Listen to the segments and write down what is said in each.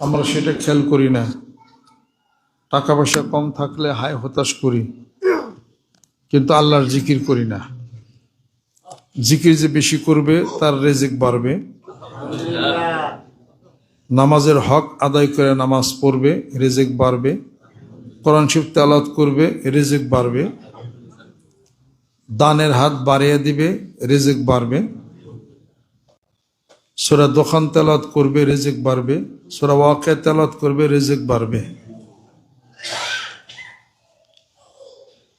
আমরা সেটা খেয়াল করি না। টাকা পয়সা কম থাকলে হায় হতাশ করি। কিন্তু আল্লাহর জিকির করি না। জিকির যে বেশি করবে, তার রেজেক বাড়বে। নামাজের হক আদায় করে নামাজ পড়বে, রেজেক বাড়বে। কোরআন শিব তেলাওয়াত করবে, রেজেক বাড়বে। দানের হাত বাড়িয়ে দিবে, রেজেক বাড়বে। সোরা দোকান তেলাত করবে, রেজেক বাড়বে। সোরা ওয়াকে তেলাত করবে, রেজেক বাড়বে।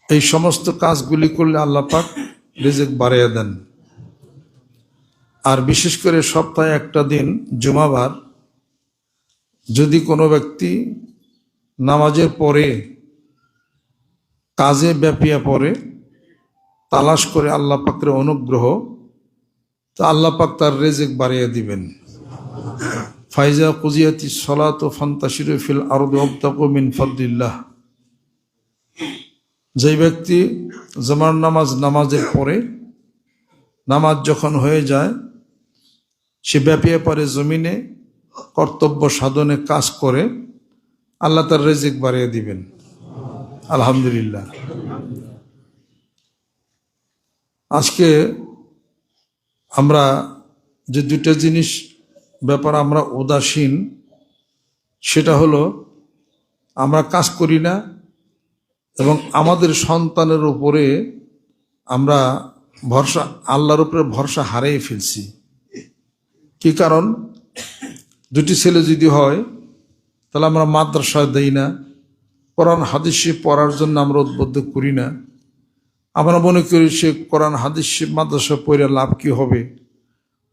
এই সমস্ত কাজগুলি করলে আল্লাহ পাক রেজেক বাড়িয়ে দেন। আর বিশেষ করে সপ্তাহে একটা দিন, জুমাবার, যদি কোনো ব্যক্তি নামাজের পরে কাজে ব্যাপিয়া পড়ে, তালাশ করে আল্লাহ পাকের অনুগ্রহ তা আল্লাহ পাক তার রেজেক বাড়িয়ে দিবেন। ফাইজা কুজিয়াতি সলাত ও ফান্তাসির ফিল আরদ মিন ফদ্দিল্লাহ যে ব্যক্তি জমার নামাজ নামাজের পরে নামাজ যখন হয়ে যায়, সে ব্যাপিয়ে পরে জমিনে কর্তব্য সাধনে কাজ করে, আল্লাহ তার রেজেক বাড়িয়ে দিবেন। আলহামদুলিল্লাহ। আজকে আমরা যে দুটো জিনিস ব্যাপার আমরা উদাসীন, সেটা হলো আমরা কাজ করি না এবং আমাদের সন্তানের উপরে আমরা ভরসা, আল্লাহর উপরে ভরসা হারিয়ে ফেলছি। কি কারণ? দুটি ছেলে যদি হয়, তাহলে আমরা মাদ্রাসায় দেই না, কোরআন হাদিসে পড়ার জন্য আমরা উদ্বুদ্ধ করি না। আমরা মনে করি সে কোরআন, হাদিস মাদ্রাসা পড়ে লাভ কি হবে?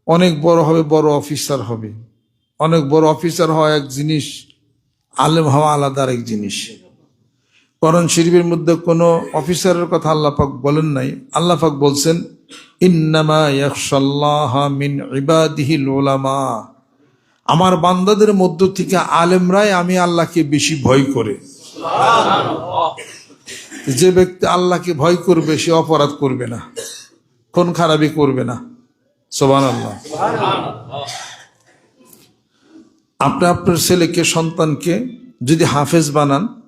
অনেক বড় হবে, বড় অফিসার হবে। অনেক বড় অফিসার হওয়া এক জিনিস, আলেম হওয়া আলাদা এক জিনিস। করণ শরীফের মধ্যে কোনো অফিসারের কথা আল্লাহ পাক বলেন নাই। আল্লাহ পাক বলছেন, ইন্নামা আমার বান্দাদের মধ্য থেকে আলেমরাই আমি আল্লাহকে বেশি ভয় করে। যে ব্যক্তি আল্লাহকে ভয় করবে, সে অপরাধ করবে না। কোন খারাপি করবে না। সোবান আল্লাহ আপনি আপনার ছেলেকে, সন্তানকে যদি হাফেজ বানান,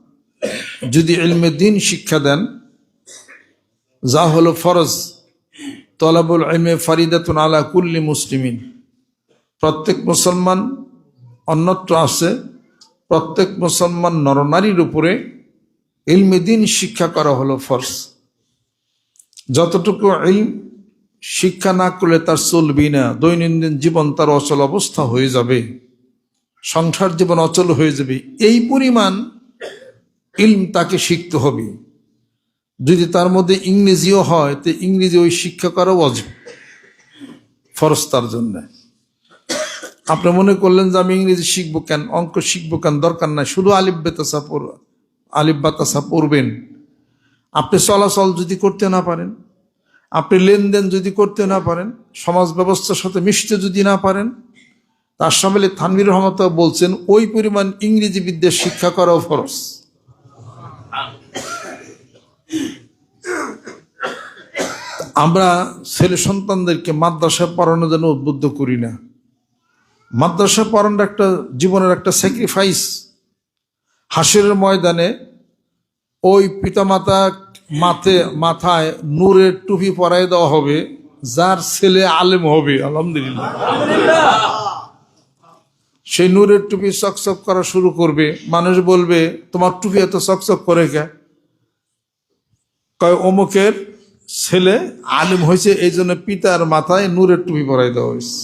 যদি এলমে দিন শিক্ষা দেন, যা হলো ফরজ, তলাবুল এলমে ফারিদাতুন আলা কুল্লি মুসলিমিন। প্রত্যেক মুসলমান অন্যত্র আছে, প্রত্যেক মুসলমান নরনারীর উপরে ইলমে দিন শিক্ষা করা হলো ফরজ। যতটুকু ইলম, শিক্ষা না করলে তার চলবি না। দৈনন্দিন জীবন তার অচল অবস্থা হয়ে যাবে। সংসার জীবন অচল হয়ে যাবে। এই পরিমাণ ইলম তাকে শিখতে হবে। যদি তার মধ্যে ইংরেজিও হয়, তো ইংরেজি ওই শিক্ষা করাও অজব। ফরজ তার জন্য। আপনি মনে করলেন যে আমি ইংরেজি শিখব কেন? অঙ্ক শিখব কেন? দরকার নাই। শুধু আলিফ বেতাসা পড়। আলিফ বাতাসা পড়বেন। আপনি চলাচল যদি করতে না পারেন, আপনি লেনদেন যদি করতে না পারেন, সমাজ ব্যবস্থার সাথে মিশতে যদি না পারেন, তার সামিলে থানবির রহমত বলছেন, ওই পরিমাণ ইংরেজি বিদ্যার শিক্ষা করাও ফরজ। আমরা ছেলে সন্তানদেরকে মাদ্রাসায় পড়ানোর জন্য উদ্বুদ্ধ করি না। মাদ্রাসা পড়ানোর একটা জীবনের একটা স্যাক্রিফাইস হাসিরের ময়দানে ওই পিতামাতা মাথে মাথায় নূরের টুপি পরাই দেওয়া হবে, যার ছেলে আলেম হবে, আলহামদুলিল্লাহ। সেই নূরের টুপি চকচক করা শুরু করবে, মানুষ বলবে, তোমার টুপি এত চকচক করে কে? কয়, অমুকের ছেলে আলেম হয়েছে এই জন্য পিতার মাথায় নূরের টুপি পরাই দেওয়া হয়েছে।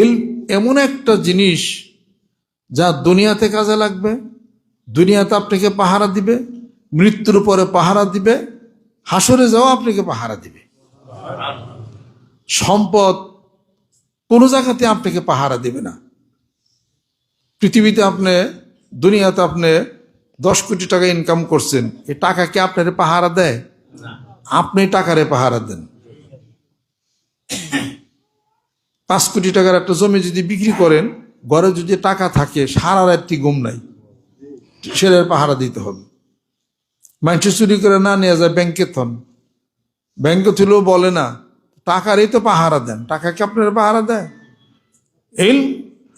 এল, এমন একটা জিনিস যা দুনিয়াতে কাজে লাগবে, দুনিয়াতে আপনাকে পাহারা দিবে, মৃত্যুর পরে পাহারা দিবে, হাসরে যাও আপনাকে পাহারা দিবে। সম্পদ কোনো জায়গাতে আপনাকে পাহারা দেবে না। পৃথিবীতে আপনি, দুনিয়াতে আপনি দশ কোটি টাকা ইনকাম করছেন এই টাকা কি আপনার পাহারা দেয়? আপনি টাকারে পাহারা দেন। পাঁচ কোটি টাকার একটা জমি যদি বিক্রি করেন ঘরে যদি টাকা থাকে, সারা রাত্রি ঘুম নাই। সেটার পাহারা দিতে হবে। মানুষ চুরি করে না নিয়ে যায় ব্যাংকে থন। ব্যাংকে তুলেও বলে না, টাকারই তো পাহারা দেন। টাকা কি আপনার পাহারা দেয়? এই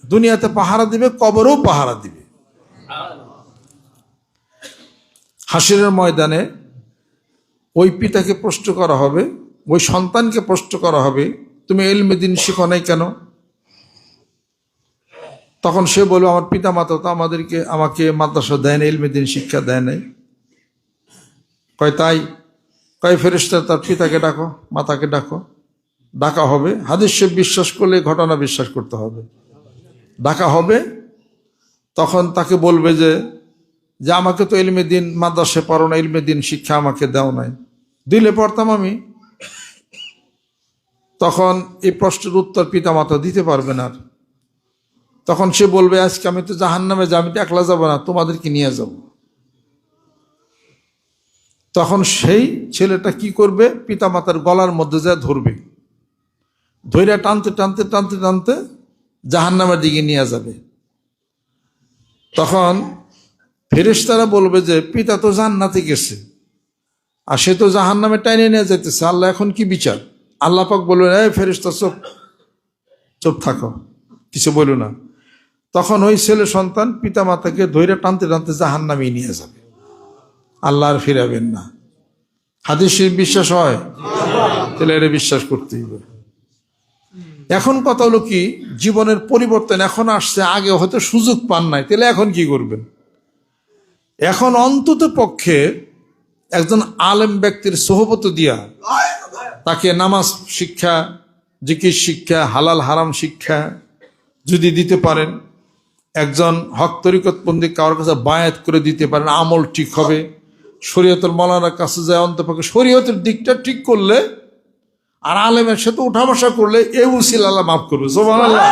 দুনিয়াতে পাহারা দিবে, কবরও পাহারা দিবে। হাসিরের ময়দানে ওই পিতাকে প্রশ্ন করা হবে, ওই সন্তানকে প্রশ্ন করা হবে, তুমি এলমে দিন শিখো নাই কেন? তখন সে বলবে, আমার পিতা মাতা তো আমাদেরকে, আমাকে মাদ্রাসা দেয় এলমে দিন শিক্ষা দেয় নাই। কয়, তাই? কয় ফেরেস্তা তার পিতাকে ডাকো, মাতাকে ডাকো। ডাকা হবে। হাদিস বিশ্বাস করলে ঘটনা বিশ্বাস করতে হবে। ডাকা হবে। তখন তাকে বলবে যে যে আমাকে তো ইলমে দিন মাদ্রাসে পড়ো না ইলমে দিন শিক্ষা আমাকে দাও নাই। দিলে পড়তাম আমি। তখন এই প্রশ্নের উত্তর পিতা মাতা দিতে পারবে না আর। তখন সে বলবে, আজকে আমি তো জাহান নামে যাব একলা যাব না, তোমাদেরকে নিয়ে যাব। তখন সেই ছেলেটা কি করবে? পিতা মাতার গলার মধ্যে যা ধরবে ধৈর্য টানতে টানতে টানতে টানতে জাহান নামের দিকে নিয়ে যাবে। তখন ফেরেশতারা বলবে যে, পিতা তো জান্নাতে গেছে, আর সে তো জাহান নামে টাইনে নিয়ে যাইতেছে, আল্লাহ এখন কি বিচার? আল্লাহ পাক বলবেন, এই ফেরিস্তা চোখ চোখ থাকো, কিছু বলো না। তখন ওই ছেলে সন্তান পিতা মাতাকে ধৈর্য টানতে টানতে জাহান নামে নিয়ে যাবে। আল্লাহ আর ফিরাবেন না। হাদিস বিশ্বাস হয়? তাহলে এটা বিশ্বাস করতেই হবে। এখন কথা হলো কি, জীবনের পরিবর্তন এখন আসছে, আগে হয়তো সুযোগ পান নাই, তাহলে এখন কি করবেন? এখন অন্তত পক্ষে একজন আলেম ব্যক্তির সোহবত দিয়া তাকে নামাজ শিক্ষা, জিকির শিক্ষা, হালাল হারাম শিক্ষা যদি দিতে পারেন একজন হক তরিকতবন্দি কারোর কাছে বায়াত করে দিতে পারেন, আমল ঠিক হবে। শরীয়তের মলানার কাছে যায় অন্তপক্ষে। শরীয়তের দিকটা ঠিক করলে আর আলেমের সাথে উঠা বসা করলে এ উসিল আল্লাহ মাফ করবে আল্লাহ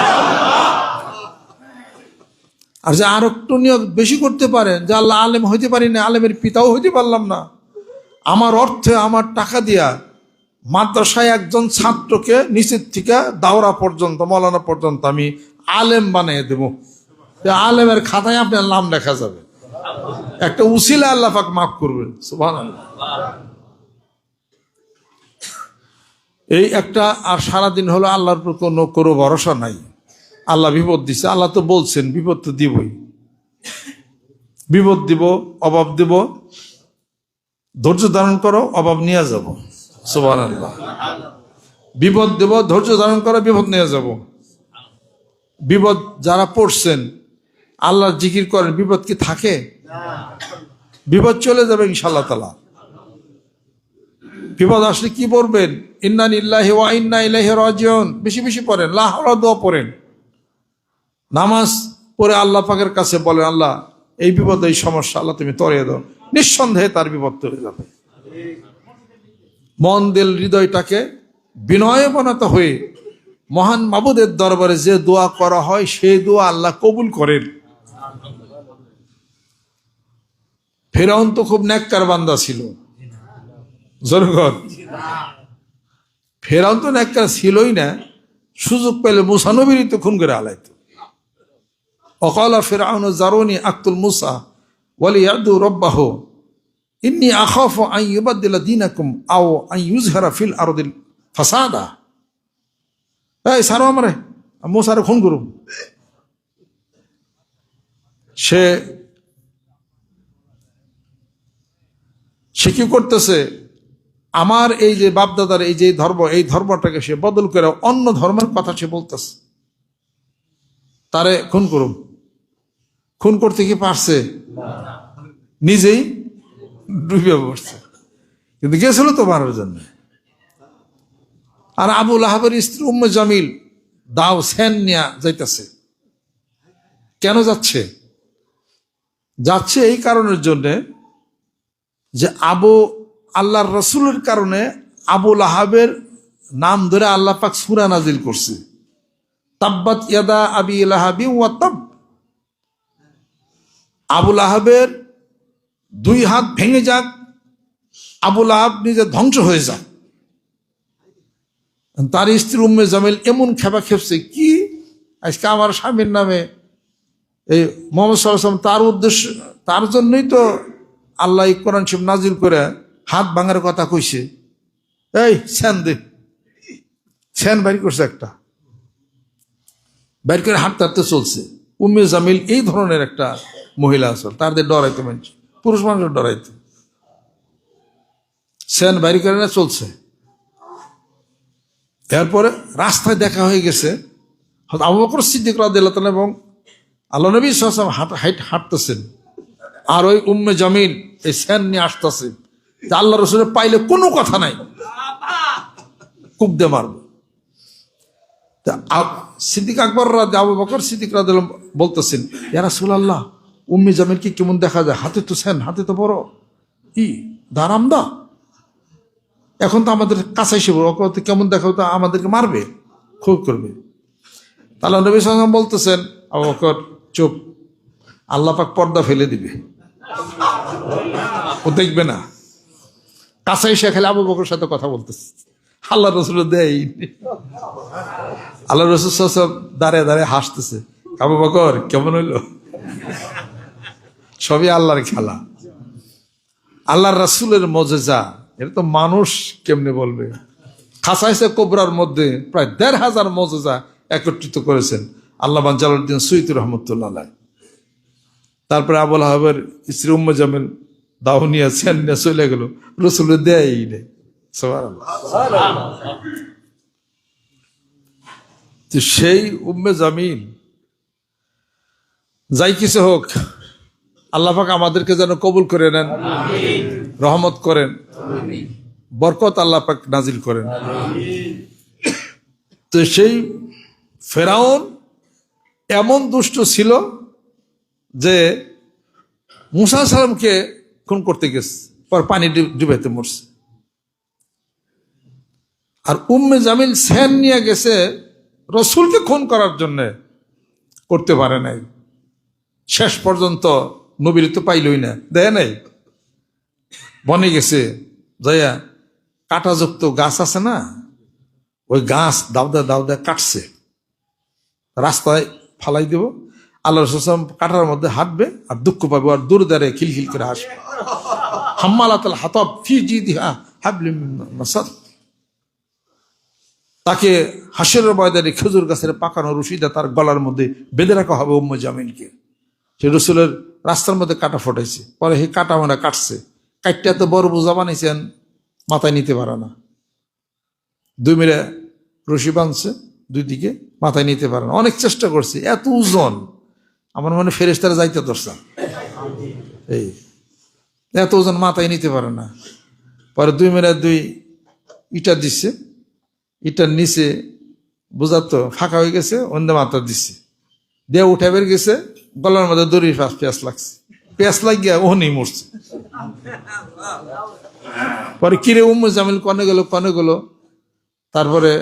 আর যে আর একটু নিয়োগ বেশি করতে পারেন, যে আল্লাহ আলেম হইতে পারি না, আলেমের পিতাও হইতে পারলাম না। আমার অর্থে আমার টাকা দিয়া মাদ্রাসায় একজন ছাত্রকে নিচের থেকে দাওরা পর্যন্ত, মৌলানা পর্যন্ত আমি আলেম বানিয়ে দেব। আলেমের খাতায় আপনার নাম লেখা যাবে। একটা উসিলা আল্লাহ পাক মাফ করবেন সুবহান এই একটা, আর সারাদিন হলো আল্লাহর উপর কোনো কোনো ভরসা নাই। আল্লাহ বিপদ দিছে, আল্লাহ তো বলছেন, বিপদ তো দিবই। বিপদ দিব, অভাব দিব, ধৈর্য ধারণ করো, অভাব নিয়ে যাব সুবান আল্লাহ বিপদ দেব, ধৈর্য ধারণ করো, বিপদ নিয়ে যাব। বিপদ যারা পড়ছেন আল্লাহর জিকির করেন, বিপদ কি থাকে? বিপদ চলে যাবে ইনশাল্লাহ তালা বিপদ আসলে কি পড়বেন ইন্নান ইল্লাহি ওয়া ইন্না ইলাইহি রাজিউন। বেশি বেশি পড়েন লা হাওলা দোয়া পড়েন। নামাজ পড়ে আল্লাহ পাকের কাছে বলেন, আল্লাহ, এই বিপদ, এই সমস্যা আল্লাহ তুমি তরিয়ে দাও। নিঃসন্দেহে তার বিপদ তরে যাবে। মন, দিল, হৃদয়টাকে বিনয়বনত হয়ে মহান মাবুদের দরবারে যে দোয়া করা হয়, সেই দোয়া আল্লাহ কবুল করেন। ফেরাউন তো খুব ন্যাক্কার বান্দা ছিল। জনগণ। ফেরাউন তো ন্যাক্কার ছিলই না। সুযোগ পেলে মুসানবিরই তো খুন করে আলাইতো। অকালা ফেরাউন জারুনি আক্তুল মুসা ওয়ালি ইয়াদু রব্বাহ ইন্নি আখাফ আন ইউবাদ্দিলা দীনাকুম আও আন ইউজহারা ফিল আরদিল ফাসাদা। এই সারো আমারে, মুসারে খুন করুন সে সে কি করতেছে? আমার এই যে বাপদাদার এই যে ধর্ম, এই ধর্মটাকে সে বদল করে অন্য ধর্মের কথা সে বলতেছে। তারে খুন করুন। খুন করতে কি পারছে? নিজেই ডুবে পড়ছে। কিন্তু গেছিল তো মারার জন্য। আর আবুল আহাবের স্ত্রী উম্মে জামিল দাও সেন নিয়া যাইতেছে। কেন যাচ্ছে? যাচ্ছে এই কারণের জন্যে যে আবু আল্লাহর রসুলের কারণে আবুল আহাবের নাম ধরে আল্লাহ পাক সুরা নাজিল করছে। তাব্বাত ইয়াদা আবি লাহাবি ওয়া আবুল আহাবের দুই হাত ভেঙে যাক আবুল আহাব নিজে ধ্বংস হয়ে যাক। তার স্ত্রী উম্মে জামিল এমন খেপা খেপছে, কি? আজকে আমার স্বামীর নামে এই মোহাম্মদ সাল্লাম তার উদ্দেশ্য, তার জন্যই তো আল্লাহ কোরআন শিব নাজিল করে হাত ভাঙার কথা কইছে। এই স্যান দে। স্যান বাইর করছে একটা। বাইর করে হাঁটতে হাঁটতে চলছে। উম্মে জামিল এই ধরনের একটা মহিলা আসল তাদের ডরাইতে মানুষ। পুরুষ মানুষের ডরাইতে। স্যান বাইর করে না, চলছে। এরপরে রাস্তায় দেখা হয়ে গেছে আবু বকর সিদ্দিক তাআলা এবং আল্লাহ নবী সাল্লাম হাঁট হাইট হাঁটতেছেন। আর ওই উম্মে জামিল এই স্যান নিয়ে আসতেছে। আল্লাহ রসুলের পাইলে কোনো কথা নাই। কুপ দিয়ে মারবে। Siddiq Akbar Abu Bakr Siddiq Ra'ad বলতেছেন ইয়ারা সুলাল্লাহ উম্মি জামিলকে কেমন দেখা যায়? হাতে তো স্যান হাতে তো বড়। কি দারামদা? এখন তো আমাদের কাছে এসে বড়, কেমন দেখা তো আমাদেরকে মারবে খুব করবে। তাহলে নবী সালাম বলতেছেন আবু বকর চুপ। আল্লাহ পাক পর্দা ফেলে দিবে। ও দেখবে না। কাছে এসে খেলে আবু বকর সাথে কথা বলতেছে। আল্লাহ রসুল দেয় আল্লাহ রসুল সব দাঁড়িয়ে দাঁড়িয়ে হাসতেছে। আবু বকর, কেমন হইল? সবই আল্লাহর খেলা। আল্লাহর রাসুলের মজেজা। এটা তো মানুষ কেমনে বলবে? খাসাইসে কোবরার মধ্যে প্রায় দেড় হাজার মজেজা একত্রিত করেছেন। আল্লাহ জালালউদ্দিন সুইতুর রহমতুল্লাহ। তারপরে আবুল হাবের স্ত্রী উম্ম জামিল দাউনিয়া সিয়ানিয়া চলে গেল। রসুলের দেয় তো সেই উম্মে জামিল, যাই কিছু হোক, আল্লাহ পাক আমাদেরকে যেন কবুল করে নেন, রহমত করেন, বরকত আল্লাহ পাক নাজিল করেন। তো সেই ফেরাউন এমন দুষ্ট ছিল যে মুসা সালামকে খুন করতে গেছে, পর পানি ডুব- ডুবাইতে মরছে। আর উম্মে জামিল সেন নিয়ে গেছে, রসুলকে খুন করার জন্য করতে পারে নাই। শেষ পর্যন্ত নবীর তো পাইলই না, দেয় নাই। বনে গেছে জয়া কাটাযুক্ত গাছ আছে না, ওই গাছ দাউদা দাউদা কাটছে, রাস্তায় ফালাই দেব। আল্লাহ রসুলাম কাটার মধ্যে হাঁটবে আর দুঃখ পাবে আর দূর দাঁড়ে খিলখিল করে হাসবে। হাম্মালাতাল হাতব ফি জি দিহা হাবলিম তাকে হাসের ময়দানে খেজুর গাছের পাকানো রশিদা তার গলার মধ্যে বেঁধে রাখা হবে উম্ম জামিনকে সে রসুলের রাস্তার মধ্যে কাটা ফটাইছে। পরে সেই কাটা মানে কাটছে। কাটটা তো বড় বোঝা বানাইছেন, মাথায় নিতে পারে না। দুই মিলে রশি বাঁধছে, দুই দিকে মাথায় নিতে পারে না। অনেক চেষ্টা করছে। এত ওজন আমার মনে ফেরেস্তারা যাইতে দর্শা এই এত ওজন মাথায় নিতে পারে না। পরে দুই মেরে দুই ইটা দিচ্ছে ইটার নিচে বোঝাতো ফাঁকা হয়ে গেছে, অন্য মাথা দিচ্ছে দিয়ে উঠে বের গেছে, গলার মধ্যে দড়ি ফাঁস পেঁয়াজ লাগছে। পেঁয়াজ লাগিয়া ও নেই মরছে। পরে কিরে উম্মু জামিল কনে গেল কনে গেল? তারপরে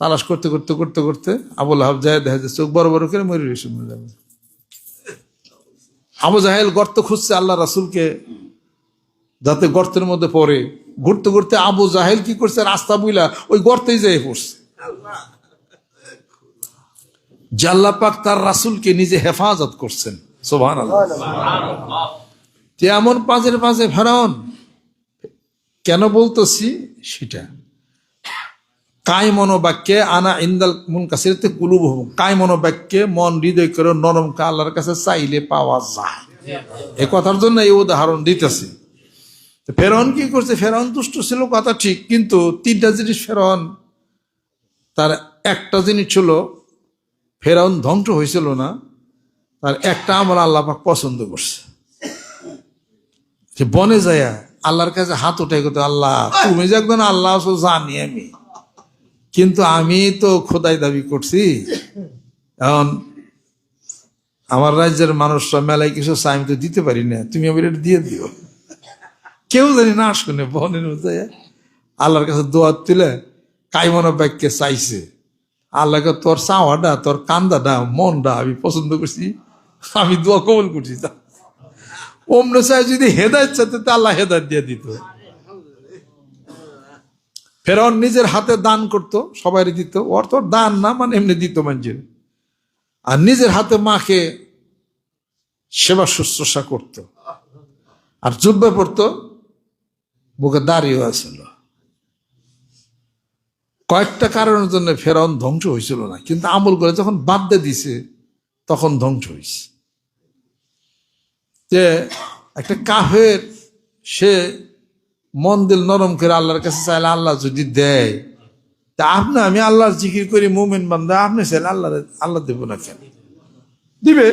তালাশ করতে করতে করতে করতে আবুল হাব যায় দেখা চোখ বড় বড় করে মরে রয়েছে উম্মে জামিল। আবু জাহেল গর্ত খুঁজছে আল্লাহ রাসুলকে, যাতে গর্তের মধ্যে পড়ে। ঘুরতে ঘুরতে আবু জাহেল কি করছে? রাস্তা বুইলা ওই গর্তেই যেয়ে পড়ছে। জাল্লা পাক তার রাসুলকে নিজে হেফাজত করছেন। সোভান এমন পাঁচের পাঁচে ফেরাউন, কেন বলতেছি সেটা? কায় মনোবাক্যে আনা ইন্দাল মুন কাছে কুলুব কায় মনোবাক্যে মন হৃদয় করে নরম কা আল্লাহর কাছে চাইলে পাওয়া যায়। এ কথার জন্য এই উদাহরণ দিতেছে। তো ফেরাউন কি করছে? ফেরাউন দুষ্ট ছিল, কথা ঠিক, কিন্তু তিনটা জিনিস ফেরাউন তার একটা জিনিস ছিল ফেরাউন ধ্বংস হয়েছিল না, তার একটা আমল আল্লাপাক পছন্দ করছে। বনে যায় আল্লাহর কাছে হাত উঠে করতে আল্লাহ, তুমি যে একজন আল্লাহ জানি আমি। কিন্তু আমি তো খোদাই দাবি করছি। এখন আমার রাজ্যের মানুষরা মেলায় কিছু চাই আমি তো দিতে পারি না। তুমি আমার এটা দিয়ে দিও। কেউ জানি না শুনে বনের মধ্যে। আল্লাহর কাছে দোয়ার তুলে কাইমন ব্যাগকে চাইছে। আল্লাহকে তোর চাওয়াটা, তোর কান্দাটা, মনটা আমি পছন্দ করছি। আমি দোয়া কবল করছি। অমনে চাই যদি হেদায়ত তো আল্লাহ হেদায়ত দিয়ে দিত। ফেরাউন নিজের হাতে দান করত সবাই দিত। তোর দান না মানে এমনি দিত মানুষের আর নিজের হাতে মাকে সেবা শুশ্রূষা করত। আর জুব্বা পড়তো, বুকে দাঁড়িয়েও আছিল। কয়েকটা কারণের জন্য ফেরাউন ধ্বংস হয়েছিল না, কিন্তু আমল করে যখন বাদ দিয়ে দিছে, তখন ধ্বংস হয়েছে। যে একটা কাফের, সে মন দিল নরম করে আল্লাহর কাছে চাইলে আল্লাহ যদি দেয়। তা আপনি আমি আল্লাহর জিকির করি, মুমিন বান্ধা আপনি চাইলে আল্লাহ আল্লাহ দেব না কেন? দিবে।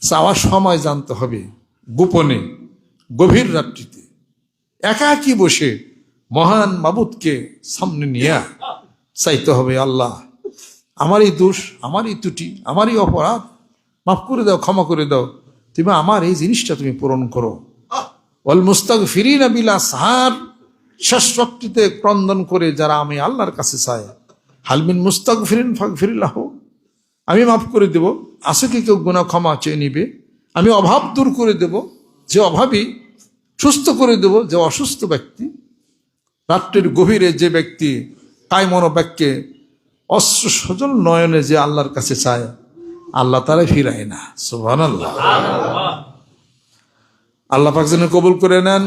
চাওয়ার সময় জানতে হবে গোপনে, গভীর রাত্রিতে। একাকি বসে মহান মাবুদকে সামনে নিয়ে চাইতে হবে, আল্লাহ, আমারই দোষ, আমারই ত্রুটি, আমারই অপরাধ, মাফ করে দাও, ক্ষমা করে দাও। তুমি আমার এই জিনিসটা তুমি পূরণ করো। অল মুস্তাক ফিরিন বিলা সাহার। শেষ রক্তিতে ক্রন্দন করে যারা আমি আল্লাহর কাছে চাই। হালমিন মুস্তাক ফিরিন ফাক ফিরিল্লাহ আমি মাফ করে দেব। আছে কি কেউ গুণা ক্ষমা চেয়ে নিবে? আমি অভাব দূর করে দেব। যে অভাবী সুস্থ করে দেব। যে অসুস্থ ব্যক্তি। রাত্রির গভীরে যে ব্যক্তি কায়মন বাক্যে অস্ত্র সজল নয়নে যে আল্লাহর কাছে চায়, আল্লাহ তারা ফিরায় না। সুবহানাল্লাহ। আল্লাহ পাক যেন কবুল করে নেন।